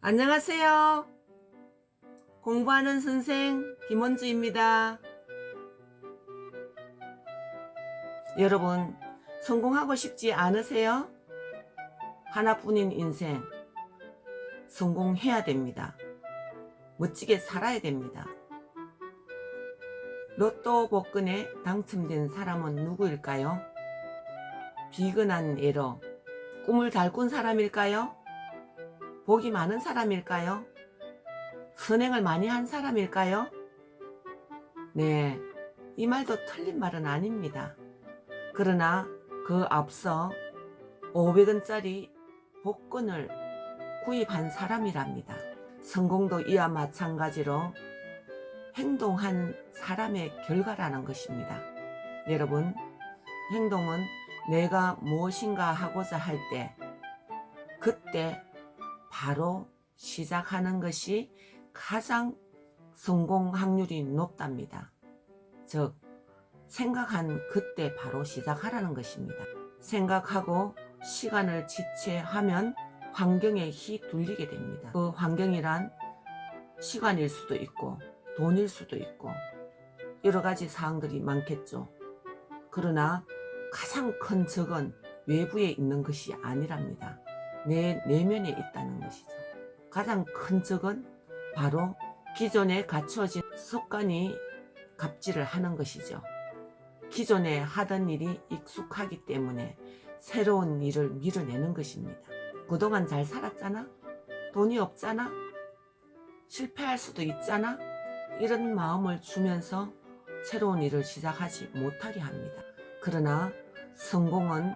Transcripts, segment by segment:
안녕하세요. 공부하는 선생 김원주입니다. 여러분, 성공하고 싶지 않으세요? 하나뿐인 인생, 성공해야 됩니다. 멋지게 살아야 됩니다. 로또 복근에 당첨된 사람은 누구일까요? 비근한 애로 꿈을 잘 꾼 사람일까요? 복이 많은 사람일까요? 선행을 많이 한 사람일까요? 네, 이 말도 틀린 말은 아닙니다. 그러나 그 앞서 500원짜리 복권을 구입한 사람이랍니다. 성공도 이와 마찬가지로 행동한 사람의 결과라는 것입니다. 여러분, 행동은 내가 무엇인가 하고자 할 때, 그때 바로 시작하는 것이 가장 성공 확률이 높답니다. 즉, 생각한 그때 바로 시작하라는 것입니다. 생각하고 시간을 지체하면 환경에 휘둘리게 됩니다. 그 환경이란 시간일 수도 있고, 돈일 수도 있고, 여러 가지 사항들이 많겠죠. 그러나 가장 큰 적은 외부에 있는 것이 아니랍니다. 내 내면에 있다는 것이죠. 가장 큰 적은 바로 기존에 갖춰진 습관이 갑질을 하는 것이죠. 기존에 하던 일이 익숙하기 때문에 새로운 일을 밀어내는 것입니다. 그동안 잘 살았잖아? 돈이 없잖아? 실패할 수도 있잖아? 이런 마음을 주면서 새로운 일을 시작하지 못하게 합니다. 그러나 성공은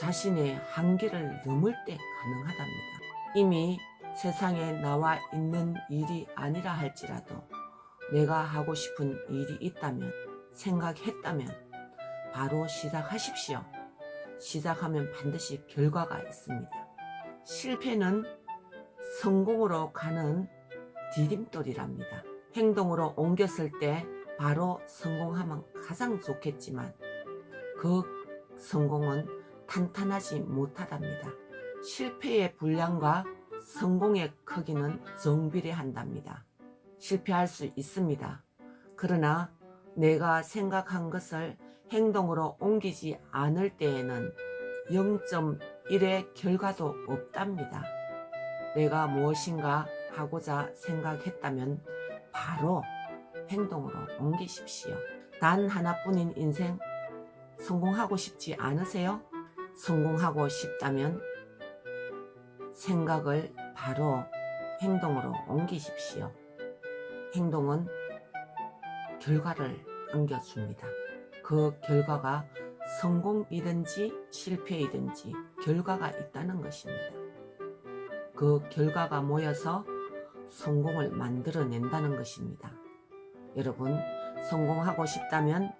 자신의 한계를 넘을 때 가능하답니다. 이미 세상에 나와 있는 일이 아니라 할지라도 내가 하고 싶은 일이 있다면 생각했다면 바로 시작하십시오. 시작하면 반드시 결과가 있습니다. 실패는 성공으로 가는 디딤돌이랍니다. 행동으로 옮겼을 때 바로 성공하면 가장 좋겠지만 그 성공은 탄탄하지 못하답니다. 실패의 분량과 성공의 크기는 정비례한답니다. 실패할 수 있습니다. 그러나 내가 생각한 것을 행동으로 옮기지 않을 때에는 0.1의 결과도 없답니다. 내가 무엇인가 하고자 생각했다면 바로 행동으로 옮기십시오. 단 하나뿐인 인생 성공하고 싶지 않으세요? 성공하고 싶다면 생각을 바로 행동으로 옮기십시오. 행동은 결과를 안겨줍니다. 그 결과가 성공이든지 실패이든지 결과가 있다는 것입니다. 그 결과가 모여서 성공을 만들어낸다는 것입니다. 여러분, 성공하고 싶다면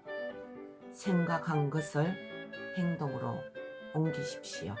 생각한 것을 행동으로 옮기십시오.